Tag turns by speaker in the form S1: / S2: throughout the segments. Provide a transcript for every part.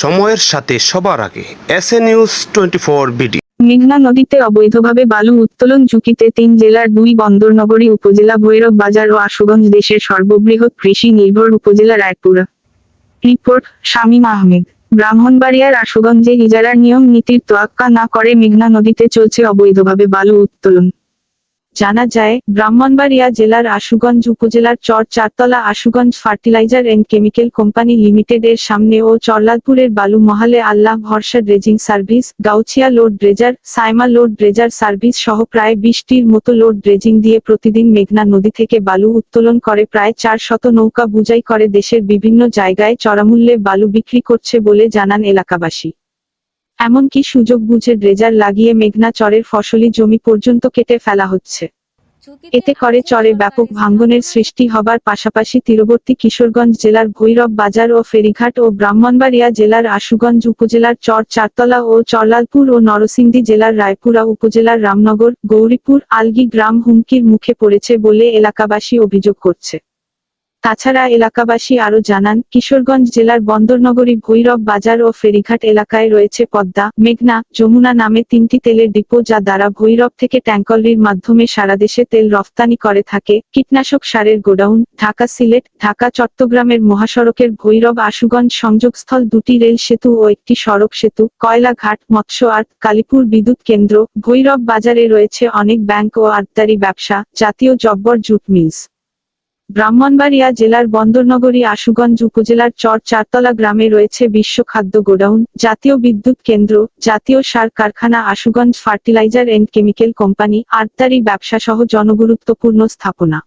S1: সময়ের সাথে সবার আগে এস এ নিউজ টোয়েন্টি
S2: মেঘনা নদীতে অবৈধভাবে বালু উত্তোলন ঝুঁকিতে তিন জেলার দুই বন্দরনগরী উপজেলা ভৈরব বাজার ও আশুগঞ্জ দেশের সর্ববৃহৎ কৃষি নির্ভর উপজেলা রায়পুরা। রিপোর্ট শামীম আহমেদ। ব্রাহ্মণবাড়িয়ার আশুগঞ্জে ইজারার নিয়ম নীতির তোয়াক্কা না করে মেঘনা নদীতে চলছে অবৈধভাবে বালু উত্তোলন। জানা যায়, ব্রাহ্মণবাড়িয়া জেলার আশুগঞ্জ উপজেলার চর চারতলা Ashuganj fertilizer and chemical company limited এর সামনে ও চরলাদপুরের বালু মহালে Allah Bharsa dredging service, Gausia load dredger, Saima load dredger service সহ প্রায় বিশটির মতো লোড ড্রেজিং দিয়ে প্রতিদিন মেঘনা নদী থেকে বালু উত্তোলন করে প্রায় চার শত নৌকা বুঝাই করে দেশের বিভিন্ন জায়গায় চড়ামূল্যে বালু বিক্রি করছে বলে জানান এলাকাবাসী। এমনকি সুযোগ বুঝে ড্রেজার লাগিয়ে মেঘনা চরের ফসলি জমি পর্যন্ত কেটে ফেলা হচ্ছে। এতে করে চরে ব্যাপক ভাঙ্গনের সৃষ্টি হবার পাশাপাশি তীরবর্তী কিশোরগঞ্জ জেলার ভৈরব বাজার ও ফেরিঘাট ও ব্রাহ্মণবাড়িয়া জেলার আশুগঞ্জ উপজেলার চর চারতলা ও চরলালপুর ও নরসিংদী জেলার রায়পুরা উপজেলার রামনগর গৌরীপুর আলগি গ্রাম হুমকির মুখে পড়েছে বলে এলাকাবাসী অভিযোগ করছে। তাছাড়া এলাকাবাসী আরও জানান, কিশোরগঞ্জ জেলার বন্দরনগরী ভৈরব বাজার ও ফেরিঘাট এলাকায় রয়েছে পদ্মা, মেঘনা, যমুনা নামে তিনটি তেলের ডিপো যা দ্বারা ভৈরব থেকে ট্যাঙ্কলির মাধ্যমে সারা দেশে তেল রফতানি করে থাকে। কীটনাশক সারের গোডাউন, ঢাকা সিলেট, ঢাকা, চট্টগ্রামের মহাসড়কের ভৈরব আশুগঞ্জ সংযোগস্থল দুটি রেল সেতু ও একটি সড়ক সেতু, কয়লাঘাট মৎস্য আর্ট কালীপুর বিদ্যুৎ কেন্দ্র, ভৈরব বাজারে রয়েছে অনেক ব্যাংক ও আড্ডারি ব্যবসা, জাতীয় জব্বর জুট মিলস। ব্রাহ্মণবাড়িয়া জেলার বন্দরনগরী আশুগঞ্জ উপজেলার চর চারতলা গ্রামে রয়েছে বিশ্ব খাদ্য গোডাউন, জাতীয় বিদ্যুৎ কেন্দ্র, জাতীয় সার কারখানা Ashuganj fertilizer and chemical company আড্ডারি ব্যবসা সহ জনগুরুত্বপূর্ণ স্থাপনা।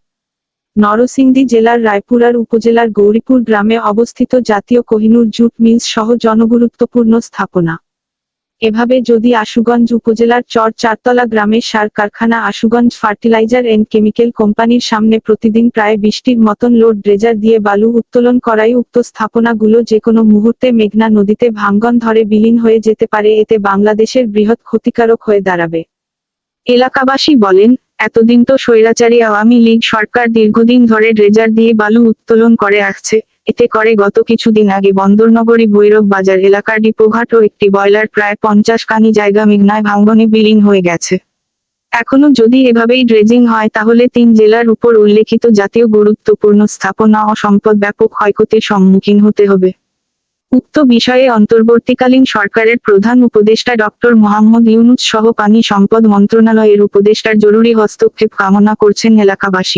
S2: নরসিংদী জেলার রায়পুরার উপজেলার গৌরীপুর গ্রামে অবস্থিত জাতীয় কোহিনুর জুট মিলস সহ জনগুরুত্বপূর্ণ স্থাপনা। এভাবে যদি আশুগঞ্জ উপজেলার চর চারতলা গ্রামের সার কারখানা আশুগঞ্জ ফার্টিলাইজার এন্ড কেমিক্যাল কোম্পানির সামনে প্রতিদিন প্রায় বৃষ্টির মতন লোড ড্রেজার দিয়ে বালু উত্তোলন করায় উক্ত স্থাপনাগুলো যে কোনো মুহূর্তে মেঘনা নদীতে ভাঙ্গন ধরে বিলীন হয়ে যেতে পারে, এতে বাংলাদেশের বৃহৎ ক্ষতিকারক হয়ে দাঁড়াবে। এলাকাবাসী বলেন, এতদিন তো স্বৈরাচারী আওয়ামী লীগ সরকার দীর্ঘদিন ধরে ড্রেজার দিয়ে বালু উত্তোলন করে আসছে। এতে করে গত কিছুদিন আগে বন্দরনগরী ভৈরব বাজার এলাকার ডিপোঘাট ও একটি বয়লার প্রায় পঞ্চাশ কানি জায়গা মেঘনায় ভাঙ্গনে বিলীন হয়ে গেছে। এখনও যদি এভাবেই ড্রেজিং হয় তাহলে তিন জেলার উপর উল্লেখিত জাতীয় গুরুত্বপূর্ণ স্থাপনা ও সম্পদ ব্যাপক ক্ষয়ক্ষতির সম্মুখীন হতে হবে। উক্ত বিষয়ে অন্তর্বর্তীকালীন সরকারের প্রধান উপদেষ্টা ডক্টর মোহাম্মদ ইউনুস সহ পানি সম্পদ মন্ত্রণালয়ের উপদেষ্টার জরুরি হস্তক্ষেপ কামনা করছেন এলাকাবাসী।